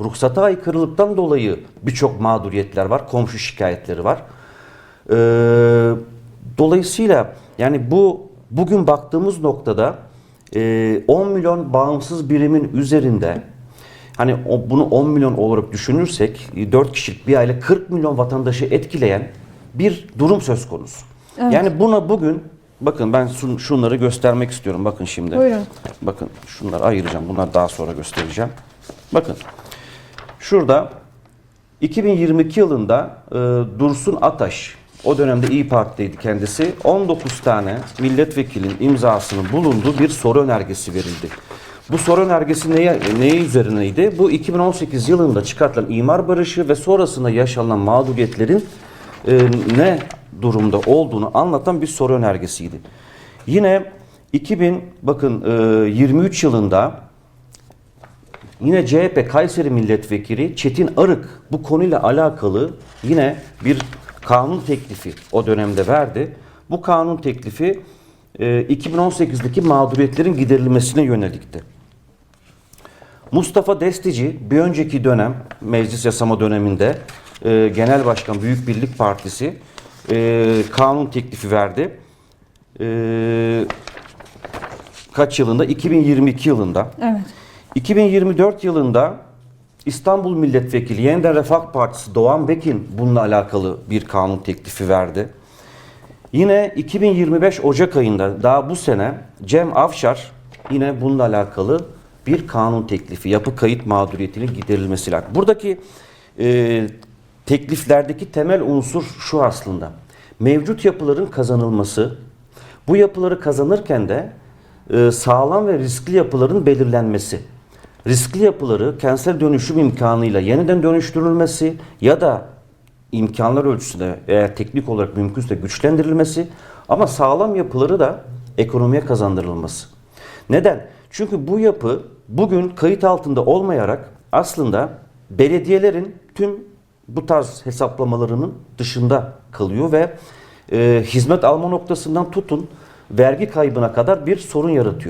ruhsata aykırılıktan dolayı birçok mağduriyetler var, komşu şikayetleri var. Ee, dolayısıyla yani bu bugün baktığımız noktada e, 10 milyon bağımsız birimin üzerinde hani o- bunu 10 milyon olarak düşünürsek 4 kişilik bir aile 40 milyon vatandaşı etkileyen bir durum söz konusu. Yani buna bugün bakın ben şun- şunları göstermek istiyorum. Bakın şimdi. Buyurun. Bakın şunları ayıracağım. Bunları daha sonra göstereceğim. Bakın. Şurada 2022 yılında e, Dursun Ataş o dönemde İyi Parti'deydi kendisi. 19 tane milletvekilinin imzasının bulunduğu bir soru önergesi verildi. Bu soru önergesi neye, neye üzerineydi? Bu 2018 yılında çıkartılan imar barışı ve sonrasında yaşanan mağduriyetlerin e, ne durumda olduğunu anlatan bir soru önergesiydi. Yine 2000 bakın e, 23 yılında Yine CHP Kayseri Milletvekili Çetin Arık bu konuyla alakalı yine bir kanun teklifi o dönemde verdi. Bu kanun teklifi e, 2018'deki mağduriyetlerin giderilmesine yönelikti. Mustafa Destici bir önceki dönem meclis yasama döneminde e, Genel Başkan Büyük Birlik Partisi e, kanun teklifi verdi. E, kaç yılında? 2022 yılında. Evet. 2024 yılında İstanbul Milletvekili Yeniden Refah Partisi Doğan Bekin bununla alakalı bir kanun teklifi verdi. Yine 2025 Ocak ayında daha bu sene Cem Avşar yine bununla alakalı bir kanun teklifi yapı kayıt mağduriyetinin giderilmesiyle. Buradaki e, tekliflerdeki temel unsur şu aslında. Mevcut yapıların kazanılması, bu yapıları kazanırken de e, sağlam ve riskli yapıların belirlenmesi. Riskli yapıları kentsel dönüşüm imkanıyla yeniden dönüştürülmesi ya da imkanlar ölçüsünde eğer teknik olarak mümkünse güçlendirilmesi ama sağlam yapıları da ekonomiye kazandırılması. Neden? Çünkü bu yapı bugün kayıt altında olmayarak aslında belediyelerin tüm bu tarz hesaplamalarının dışında kalıyor ve e, hizmet alma noktasından tutun vergi kaybına kadar bir sorun yaratıyor.